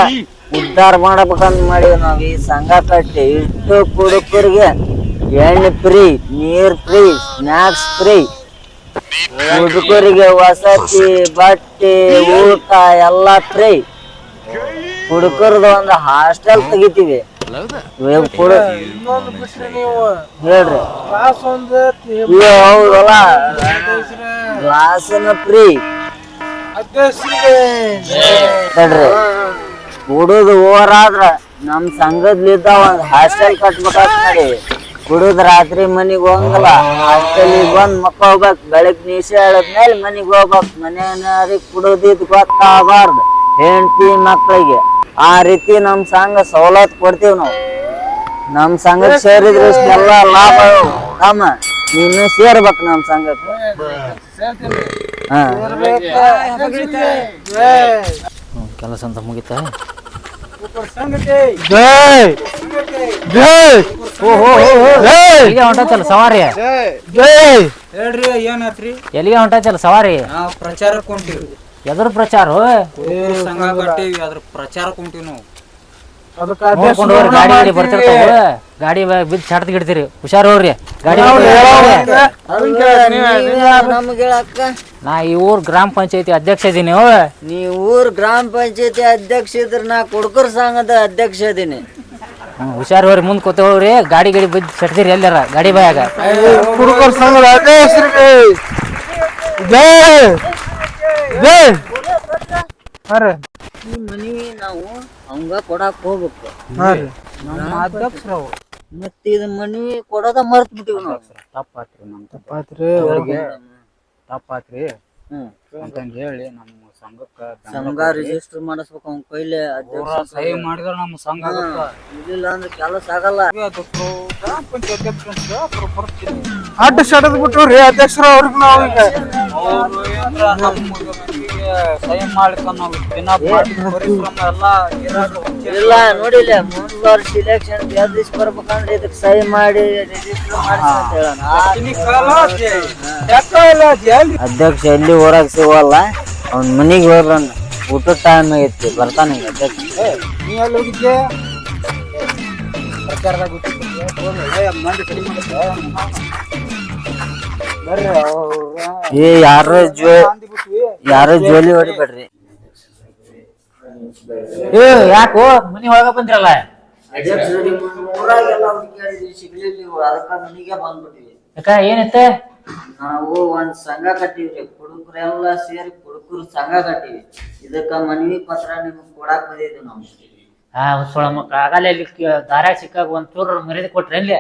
ಉದ್ಧಾರ ಮಾಡ್ಬೇಕಂತ ಮಾಡೀವಿ ನಾವು ಈ ಸಂಘ ಕಟ್ಟಿ ಇಷ್ಟು ಕುಡುಕರಿಗೆ. ಎಣ್ಣೆ ಫ್ರೀ, ನೀರ್ ಫ್ರೀ ಸ್ನಾಕ್ಸ್ ಫ್ರೀ. ಹುಡುಗರಿಗೆ ವಸತಿ, ಬಟ್ಟೆ, ಊಟ ಎಲ್ಲ ಫ್ರೀ. ಹುಡುಗರದ ಒಂದು ಹಾಸ್ಟೆಲ್ ತೆಗಿತೀವಿ. ಹೇಳ್ರಿ. ಹೌದಲ್ಲ? ಫ್ರೀ. ತಡ್ರಿ ಕುಡುದು ಓವರ್ ಆದ್ರ ನಮ್ ಸಂಘದ್ಲಿದ್ದ ಒಂದ್ ಹಾಸ್ಟೆಲ್ ಕಟ್ಬೇಕಾಗ್ತದೆ ಕುಡುದ್ ರಾತ್ರಿ ಮನಿಗ್ ಹೋಗಂಗಿಲ್ಲ. ಹಾಸ್ಟೆಲಿಗೆ ಬಂದ್ ಮಕ್ಕೋಗ್ಬೇಕ್ ಬೆಳಗ್ ನೀಸೆ ಹೇಳದ್ಮೇಲೆ ಮನಿಗ್ ಹೋಗ್ಬೇಕು. ಮನೆಯವ್ರಿಗೆ ಕುಡುದಿದ್ ಗೊತ್ತಾಗಬಾರ್ದು. ಹೆಂಡತಿ ಮಕ್ಕಳಿಗೆ ಆ ರೀತಿ ನಮ್ ಸಂಘ ಸವಲತ್ತು ಕೊಡ್ತೀವಿ ನಾವು. ನಮ್ ಸಂಘಕ್ಕೆ ಸೇರಿದ್ರೆ ಇಷ್ಟೆಲ್ಲ ಲಾಭ ತಮ್ಮ ನೀನು ಸೇರ್ಬೇಕು ನಮ್ ಸಂಘಕ್ಕೆ ಹಾ. ಕೆಲಸ ಅಂತ ಮುಗಿತಾ? ಜೈ. ಜೈ. ಎಲ್ಲಿಗೆ ಹೊಂಟೈತಲ್ಲ ಸವಾರಿ? ಜೈ. ಹೇಳ್ರಿ ಏನಾತ್ರಿ? ಎಲ್ಲಿಗೆ ಹೊಂಟೈತಲ್ಲ ಸವಾರಿ? ನಾವು ಪ್ರಚಾರಕ್ಕೆ ಹೊಂಟಿವಿ. ಎದ್ರ ಪ್ರಚಾರ ಸಂಘ ಕಟ್ಟಿವಿ ಅದ್ರ ಪ್ರಚಾರಕ್ಕೆ ಹೊಂಟಿವಿ ನಾವು. ಅದಕ್ಕೆ ನೋಡ್ಕೊಂಡು ಹೋಗ್ರಿ ಗಾಡಿ ಗಾಡಿ ಬರ್ತಿರ್ತಾವ. ಗಾಡಿ ಬಿದ್ದು ಚಾಟ್ ಗಿಡ್ತೀರಿ. ಹುಷಾರ್ ಹೋಗ್ರಿ. ಗಾಡಿ ನಮ್ಗೆ ಹೇಳಕ್ಕ. ನಾ ಈ ಊರ್ ಗ್ರಾಮ ಪಂಚಾಯತಿ ಅಧ್ಯಕ್ಷ ಇದೀನಿ ನೀ ಊರ್ ಗ್ರಾಮ ಪಂಚಾಯತಿ ಅಧ್ಯಕ್ಷ ಇದ್ರ ನಾ ಕುಡ್ಕರ್ ಸಂಘದ ಅಧ್ಯಕ್ಷ ಇದೀನಿ. ಹುಷಾರ್ ಹೋಗ್ರಿ ಮುಂದ್ ಕೂತ ಹೋಗ್ರಿ. ಗಾಡಿ ಗಾಡಿ ಬಿದ್ದು ಸಟ್ತೀರಿ ಎಲ್ಲಾರ ಗಾಡಿ ಬಾಯಾಗ. ಕುಡ್ಕರ್ ಸಂಘದ ಅಧ್ಯಕ್ಷರಿಗೆ. ಜೈ ಜೈ. ಹಾ ರೀ. ಈ ಮನಿ ನಾವು ಅವಂಗ ಕೊಡಾಕ್ ಹೋಗ್ಬೇಕು. ಹಾ ರೀ. ನಮ್ಮ ಅಧ್ಯಕ್ಷರು. ಮತ್ತ ಇದ ಮನಿವಿ ಕೊಡೋದ ಮರ್ತ್ ಬಿಟ್ಟಿವಿ ನಾವು. ತಪ್ಪಾತ್ರಿ ನಮ್ ತಪ್ಪಾತ್ರಿ ತಪ್ಪಾತ್ರಿ. ಹ್ಮ್. ಅಂತಂದ್ ಹೇಳಿ ನಮ್ಮ ಸಂಘಕ್ಕ ಸಂಘ ರಿಜಿಸ್ಟರ್ ಮಾಡಿಸ್ಬೇಕು ಅವ್ನ ಕೈಲೆ ಅಧ್ಯಕ್ಷ ಸಹಿ ಮಾಡಿದ್ರ ನಮ್ಮ ಸಂಘ ಇಲ್ಲ ಅಂದ್ರೆ ಕೆಲಸ ಆಗಲ್ಲ. ಅಡ್ಡ ಸಡದ್ ಬಿಟ್ಟು ರೀ ಅಧ್ಯಕ್ಷರು ಅವ್ರಿಗೆ ನಾವು ಈಗ. ಸಹಿ ನಾವು ದಿನ. ಇಲ್ಲ ನೋಡಿಲ್ಲ ಮುಂದ್ ವರ್ಷ ಇಲೆಕ್ಷನ್ ಗೆದ್ದಿಸ್ ಬರ್ಬೇಕಂದ್ರೆ ಇದಕ್ ಸಹಿ ಮಾಡಿ ರಿಜಿಸ್ಟರ್ ಮಾಡಿಸಿ ಅಧ್ಯಕ್ಷ ಎಲ್ಲಿ ಹೊರಗೆ ಸಿಗೋಲ್ಲ? ಅವ್ನ ಮನಿಗೆ ಹೋಗ್ರಣ್ಣ ಊಟದ ಟೈಮ್ ಆಗೈತಿ ಬರ್ತಾನೆ ಏ, ನೀ ಎಲ್ಲಿ ಹೋಗಿದ್ದೆ ಪ್ರಚಾರದಾಗ ಗೊತ್ತಿತ್ತು. ಹೋಗ್ಲಿ, ಏ, ಮಂದಿ ಕಡಿಮೆ ಮಾಡುತ್ತೆ. ಬರ್ರಿ ಅವ್ರ ಏ ಯಾರು ಜೋ ಯಾರೋ ಜೋಲಿ ಹೊಡಿಬೇಡ್ರಿ. ಏ ಯಾಕೋ? ಮನೆ ಒಳಗ ಬಂದ್ರಲ್ಲ? ಅದಕ್ಕ ಮನಿಗೆ ಬಂದ್ಬಿಟ್ಟಿವಿ ಯಾಕ ಏನಿತ್ತ? ನಾವು ಒಂದ್ ಸಂಘ ಕಟ್ಟಿವ್ರಿ ಕುಡುಕರೆಲ್ಲ ಸೇರಿ ಕುಡುಕರು ಸಂಘ ಕಟ್ಟಿವಿ. ಇದಕ್ಕ ಮನವಿ ಪತ್ರ ನಿಮ್ಗೆ ಕೊಡಾಕ್ ಬಂದಿದ್ವಿ ನಾವು. ಆ ಸೊಳ ಆಗಲ್ಲ ಇಲ್ಲಿ ದಾರ್ಯಾಗ ಸಿಕ್ಕಾಗ ಒಂದ್ ಚೂರು ಮರ್ಯಾದೆ ಕೊಟ್ರಿ ಅಲ್ಲಿ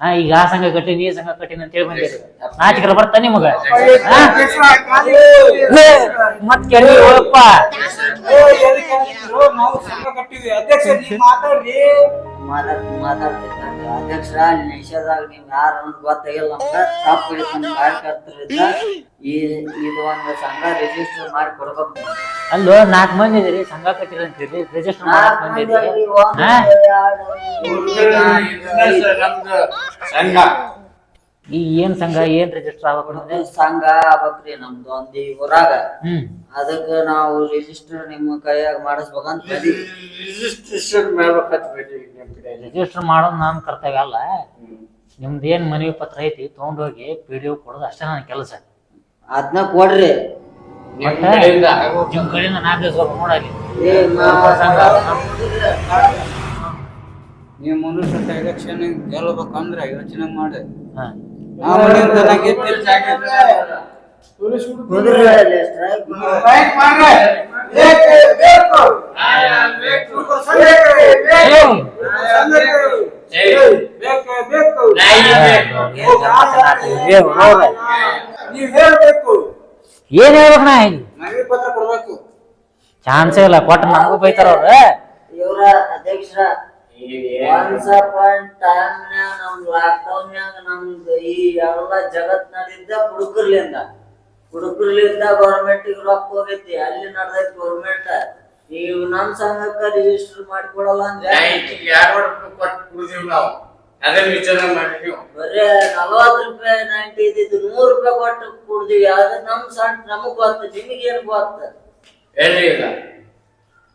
ಹಾ ಈಗ ಆ ಸಂಘ ಕಟ್ಟಿನಿ ನೀ ಸಂಘ ಕಟ್ಟಿನಿ ಅಂತ ಹೇಳಿ ಬಂದಿರಿ ನಾಚಿಕರ ಬರ್ತಾ ನಿಮಗ? ಮತ್ ಕೇಳಿ ಹೋಗಪ್ಪ. ನಾವು ಸಂಘ ಕಟ್ಟಿವಿ ಅಧ್ಯಕ್ಷ ನೀವ್ ಮಾತಾಡ್ರಿ. ಮಾತಾಡ್ ಮಾತಾಡ್ತಿದ್ದಂಗೆ. ಅಧ್ಯಕ್ಷರ ಅಲ್ಲಿ ನಿಷೇಧಾಗ ನೀವ್ ಯಾರು ಅನ್ನೋದು ಗೊತ್ತಾಗಿಲ್ಲ ನಮ್ಗ ತಪ್ಪು ಹಿಡ್ಕೊಂಡ್ ಕಾರ್ಯಕರ್ತರಿದ್ದ ಈ ಇದು ಒಂದು ಸಂಘ ರಿಜಿಸ್ಟರ್ ಮಾಡಿ ಕೊಡ್ಬೇಕು. ಅಲ್ಲೋ ನಾಲ್ಕು ಮಂದಿ ಇದೀರಿ ಸಂಘ ಕಟ್ಟಿರ ಅಂತೀರಿ ರಿಜಿಸ್ಟರ್ ಮಾಡಕ್ ಮಂದಿ ಒಂದ್ ಹಾ? ಎರಡು ಈ ಏನ್ ಸಂಘ ಏನ್ ರಿಜಿಸ್ಟರ್ ಆಗ್ಬೇಕು ಸಂಘ ಆಗ್ಬೇಕ್ರಿ ನಮ್ದು ಒಂದು ಈ ಊರಾಗ. ಹ್ಮ್. ಅದಕ್ಕ ನಾವು ರಿಜಿಸ್ಟರ್ ನಿಮ್ಮ ಕೈಯಾಗ ಮಾಡಿಸ್ಬೇಕಂತ ಬಂದೀವಿ. ರಿಜಿಸ್ಟರ್ ಮಾಡೋದು ನಮ್ ಕರ್ತವ್ಯ ಅಲ್ಲ. ನಿಮ್ದು ಏನ್ ಮನವಿ ಪತ್ರ ಐತಿ ತೊಗೊಂಡೋಗಿ ಪಿ ಡಿ ಕೊಡೋದು ಅಷ್ಟೇ ನನ್ನ ಕೆಲಸ. ಅದನ್ನ ಕೊಡ್ರಿ. ನಿಮ್ಮ ಕಡೆಯಿಂದ ನಾಲ್ಕು ದಿವಸ ನೋಡಲಿ ನೀವು ಮನುಷ್ಯ ಎಲೆಕ್ಷನ್ ಗೆಲ್ಲಬೇಕಂದ್ರೆ ಯೋಚನೆ ಮಾಡಿ. ಹಾ. ಆ ಮನೆಯಿಂದ ನಾ ಗೆದ್ದಿಲ್ಲ. ಕುದುರೆ ಅಲ್ಲಿ strike ಬೇಕೇ ಬೇಕು. ಏ, ಹೋಗ. ನೀವ್ ಹೇಳ್ಬೇಕು ಏನ್ ಹೇಳ್ಬೇಕು ನಾ ಈಗ ಮನವಿ ಪತ್ರ ಕೊಡ್ಬೇಕು ಚಾನ್ಸೇ ಇಲ್ಲ ಕೊಟ್ಟ ನನಗೂ ಬೈತಾರ ಅವ್ರ ಇವ್ರ ಅಧ್ಯಕ್ಷರ ಒನ್ಸ್ ಅಪಾನ್ ಟೈಮ್ ನಮ್ ಲಾಕ್ಡೌನ್ ನ್ಯಾಗ ನಮ್ದು ಈ ಎಲ್ಲ ಜಗತ್ನಲ್ಲಿದ್ದ ಹುಡುಗರ್ಲಿಂದ ಹುಡುಗರ್ಲಿಂದ ಗೌರ್ಮೆಂಟಿಗೆ ರೊಕ್ಕ ಹೋಗೈತಿ ಅಲ್ಲಿ ನಡೆದೈತಿ ಗೌರ್ಮೆಂಟ್ ನೀವು ನಮ್ ಸಂಘಕ್ಕ ರಿಜಿಸ್ಟರ್ ಮಾಡಿಕೊಡಲ್ಲ ಅಂದ್ರೆ? ಬರೇ ನಲವತ್ತು ರೂಪಾಯಿ ನೈಂಟಿ ಇದ್ದಿದ್ದು ನೂರು ರೂಪಾಯಿ ಕೊಟ್ಟು ಕುಡ್ದಿವಿ. ಅದ ನಮ್ ಸಣ್ಣ ನಮಗ್ ಗೊತ್ತ ನಿಮಗೇನು ಗೊತ್ತ? ಹೇಳಿ ಈಗ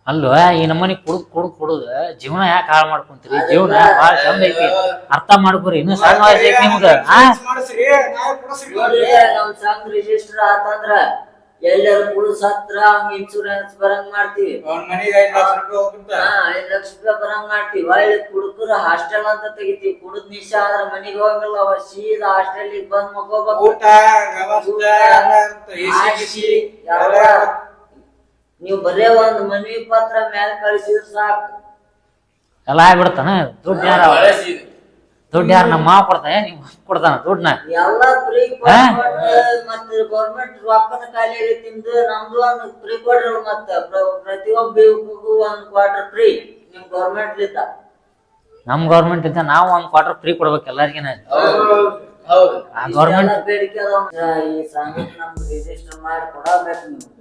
ಅಲ್ವಾ ಈ ನಮ್ಮನೆ ಕುಡುದ್ ಕುಡ್ದು ಕುಡುದು ಜೀವನ ಯಾಕೆ ಹಾಳು ಮಾಡ್ಕೊಂತೀರಿ? ಜೀವನ ಬಹಳ ಚಂದ ಐತಿ. ಅರ್ಥ ಮಾಡ್ಕೊರಿ ಇನ್ನು ಸಣ್ಣ ವಯಸ್ಸು ಐತಿ ನಿಮ್ಗ. ನಮ್ ಸಂಘ ರಿಜಿಸ್ಟರ್ ಆತಂದ್ರ ಎಲ್ಲಾರು ಕುಡಿದ್ ಹತ್ರ ಅವ್ನ್ ಇನ್ಸೂರೆನ್ಸ್ ಬರಂಗ್ ಮಾಡ್ತೀವಿ. ಹಾ ಐದ್ ಲಕ್ಷ ರೂಪಾಯಿ ಬರಂಗ್ ಮಾಡ್ತೀವಿ. ಒಳ್ಳೆ ಕುಡುಕರ ಹಾಸ್ಟೆಲ್ ಅಂತ ತೆಗಿತೀವಿ. ಕುಡುದ್ ನಿಶಾ ಆದ್ರ ಮನಿಗ್ ಹೋಗಲ್ಲ ಅವ. ಸೀದಾ ಹಾಸ್ಟೆಲ್ ಬಂದ್ ಮಕ್ಕೋಬೇಕು. ಆಶಿ, ಎಲ್ಲ. ನೀವ್ ಬರೇ ಒಂದು ಮನವಿ ಪತ್ರ ಮ್ಯಾಲ ಕಳಿಸಿದ್ರೆ ಸಾಕು. ಎಲ್ಲ ಆಗ್ಬಿಡ್ತಾನ? ದುಡ್ಡು ಯಾರ ದುಡ್ಡು ಯಾರ ನಮ್ಮ ಮಾವ ಕೊಡ್ತಾನೆ? ನೀವು ಕೊಡ್ತಾನ ದುಡ್ಡನ್ನ ಎಲ್ಲ ಫ್ರೀ? ಮತ್ತೆ ಗೌರ್ಮೆಂಟ್ ರೊಕ್ಕದ ಖಾಲಿ ತಿಂದು ನಮ್ದು ಒಂದು ಫ್ರೀ ಕೊಡ್ರಿ ಮತ್ತ. ಪ್ರ- ಪ್ರತಿಯೊಬ್ಬ ಯುವಕಗೂ ಒಂದ್ ಕ್ವಾರ್ಟರ್ ಫ್ರೀ ನಿಮ್ ಗೌರ್ಮೆಂಟ್ ಲಿಂದ ನಮ್ ಗೌರ್ಮೆಂಟ್ ಇದ್ದ ನಾವು ಒಂದ್ ಕ್ವಾರ್ಟರ್ ಫ್ರೀ ಕೊಡ್ಬೇಕು ಎಲ್ಲರಿಗಿನ? ಗೌರ್ಮೆಂಟ್ ಬೇಡಿಕೆ ಅದಾವ. ಈ ಸಂಘಕ್ಕೆ ನಮ್ಗೆ ರಿಜಿಸ್ಟರ್ ಮಾಡಿ ಕೊಡಬೇಕು ನಿಮ್ಗೆ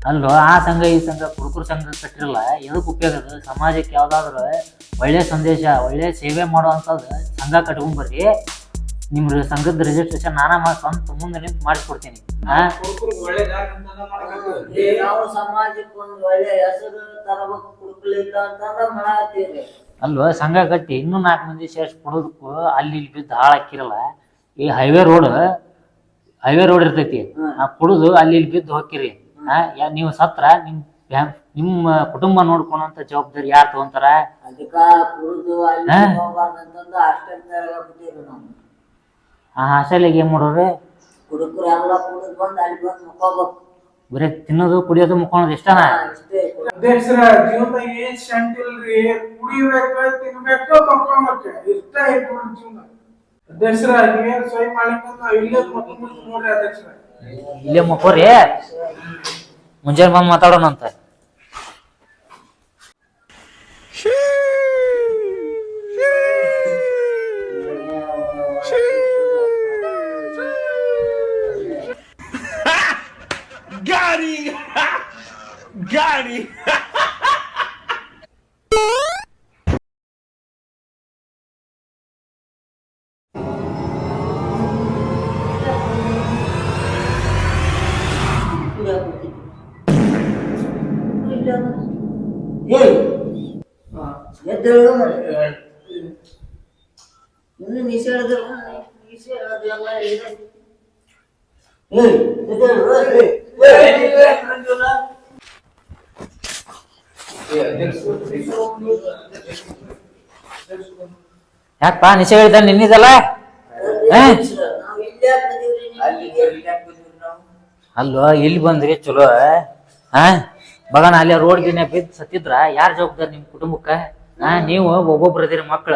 ಅಲ್ಲೋ ಆ ಸಂಘ ಈ ಸಂಘ ಕುರುಕುರು ಸಂಘ ಕಟ್ಟಿರಲ್ಲ ಎದಕ್ಕೆ ಉಪಯೋಗ ಅದು? ಸಮಾಜಕ್ಕೆ ಯಾವ್ದಾದ್ರು ಒಳ್ಳೆ ಸಂದೇಶ ಒಳ್ಳೆ ಸೇವೆ ಮಾಡುವಂಥದ್ದು ಸಂಘ ಕಟ್ಕೊಂಡ್ ಬರ್ರಿ. ನಿಮ್ ಸಂಘದ ರಿಜಿಸ್ಟ್ರೇಷನ್ ನಾನಾ ಸ್ವಂತ ಮುಂದೆ ನಿಂತು ಮಾಡಿಸ್ಕೊಡ್ತೀನಿ. ಹಾ ನಾವು ಸಮಾಜಕ್ಕೆ ಒಂದು ಒಳ್ಳೆ ಹೆಸರು ತರಬೇಕು ಅಲ್ವಾ ಸಂಘ ಕಟ್ಟಿ ಇನ್ನೂ ನಾಲ್ಕು ಮಂದಿ ಸೇರ್ಸಿ ಕೊಡೋದಕ್ಕೂ ಅಲ್ಲಿ ಇಲ್ಲಿ ಬಿದ್ದು ಹಾಳಾಕಿರಲ್ಲ ಈ ಹೈವೇ ರೋಡ್ ಹೈವೇ ರೋಡ್ ಇರ್ತೈತಿ. ಆ ಕುಡಿದು ಅಲ್ಲಿ ಇಲ್ಲಿ ಬಿದ್ದು ಹೋಗಿರಿ ನೀವು ಸತ್ರ ನಿಮ್ ನಿಮ್ಮ ಕುಟುಂಬ ನೋಡ್ಕೊಳಂತ ಜವಾಬ್ದಾರಿ ಯಾರು ತಗೊಂತಾರ? ಆ ಹಾಸ್ಟೆಲಿಗೆ ಏನ್ ಮಾಡೋರು? ಬರೀ ತಿನ್ನೋದು ಕುಡಿಯೋದು ಮುಕ್ಕೊಳೋದು ಇಷ್ಟನಾ ಅಷ್ಟೇ. ಅಧ್ಯಕ್ಷರ ಏನ್ ಶಾಂತಿ ಇಲ್ರಿ? ಕುಡಿಬೇಕು ತಿನ್ಬೇಕು ಮಕ್ಕೊಬೇಕು ಇಷ್ಟ ಐತಿ ನೋಡ್ರಿ ಜೀವನ. ಅಧ್ಯಕ್ಷರ ನೀವೇನ್ ಸೈ ಮಾಡ್ಲಿಕ್ಕೆ ಇಲ್ಲೇ ನೋಡ್ರಿ ಅಧ್ಯಕ್ಷರ. ಇಲ್ಲೇ ಮುಕ್ಕೋರಿ. ಮುಂಜಾನೆ ಬಂದು ಮಾತಾಡೋಣಂತ ಏಯ್! ಎದ್ದೇಳು ಇದೆ. ಎದ್ದೇಳು. ಯಾಕಪ್ಪ ನಿಶೆ ಹೇಳ್ತಾನೆ ನಿನ್ನಿದಲ್ಲ? ಅಲ್ವಾ ಇಲ್ಲಿ ಬಂದ್ರಿ? ಚಲೋ ಹಾ ಬಗಣ ಅಲ್ಲಿ ರೋಡ್ ಗಿನ್ನೆ ಬಿದ್ದು ಸತ್ತಿದ್ರ, ಯಾರ ಜವಾಬ್ದಾರಿ ನಿಮ್ ಕುಟುಂಬಕ್ಕ? ಹಾ ನೀವು ಒಬ್ಬೊಬ್ರು ಇದೀರಿ ಮಕ್ಳ.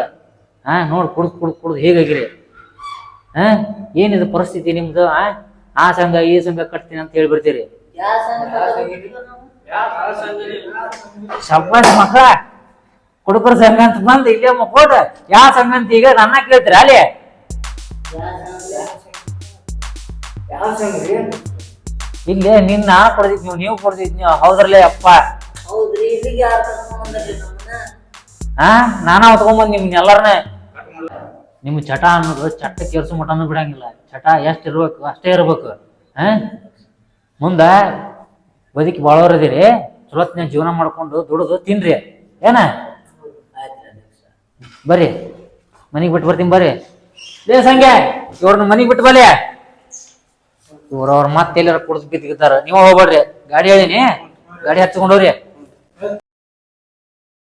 ಹಾ ನೋಡ್ ಕುಡ್ದ್ ಕುಡ್ದ್ ಕುಡ್ದ್ ಹೇಗಾಗಿರಿ. ಹಾ ಏನಿದು ಪರಿಸ್ಥಿತಿ ನಿಮ್ದು? ಆ ಆ ಸಂಘ, ಈ ಸಂಘ ಕಟ್ತೀನಿ ಅಂತ ಹೇಳಿ ಬರ್ತೀರಿ. ಯಾವ ಸಂಘ ಕಟ್ಕೊಂಡಿದ್ದೀವಿ ನಾವು? ಶಬ್ಬಾಸ್ ಮಕ್ಳ ಕುಡುಕರ ಸಂಘ ಅಂತ ಬಂದು ಇಲ್ಲೇ ಮಕ್ಕೋಟ ಯಾವ ಸಂಘ ಅಂತ ಈಗ ನನ್ನ ಕೇಳ್ತೀರ ಅಲ್ಲಿ? ಯಾವ ಸಂಘ? ಇಲ್ಲೇ ನಿನ್ನ ಕೊಡ್ದಿದ್ ನೀವು ನೀವು ಕೊಡ್ದಿದ್ ನೀವು. ಹೌದ್ರಲ್ಲೇ ಅಪ್ಪ. ಹೌದ್ರಿ ಇಲ್ಲಿಗೆ ಯಾರು ನಮ್ಮನ್ನ? ಹಾ ನಾನಾ ಹೊತ್ಕೊಂಬಂದ್ ನಿಮ್ನ ಎಲ್ಲಾರನ್ನ ನಿಮ್ ಚಟ ಅನ್ನೋದು ಚಟ ಕೇರ್ಸು ಮಟನು ಬಿಡಂಗಿಲ್ಲ. ಚಟ ಎಷ್ಟ್ ಇರ್ಬೇಕು ಅಷ್ಟೇ ಇರ್ಬೇಕು. ಹಾ ಮುಂದ ಬದುಕಿ ಬಾಳೋರದಿರಿ ಚಲೋತ್ನ ಜೀವನ ಮಾಡ್ಕೊಂಡು ದುಡಿದು ತಿನ್ರಿ. ಏನ? ಬರ್ರಿ ಮನಿಗ್ ಬಿಟ್ಟು ಬರ್ತೀನಿ ಬರ್ರಿ ಲೇ ಸಂಗೆ ಇವ್ರನ್ನ ಮನಿಗ್ ಬಿಟ್ಟು ಬಲೆ ಇವ್ರವ್ರ ಮತ್ತೆ ಎಲ್ಲಾರ ಕುಡ್ದು ಬಿದ್ದಿರ್ತಾರ ನೀವು ಹೋಗ್ಬೇಡ್ರಿ. ಗಾಡಿ ಹೇಳಿನಿ. ಗಾಡಿ ಹಚ್ಕೊಂಡವ್ರಿ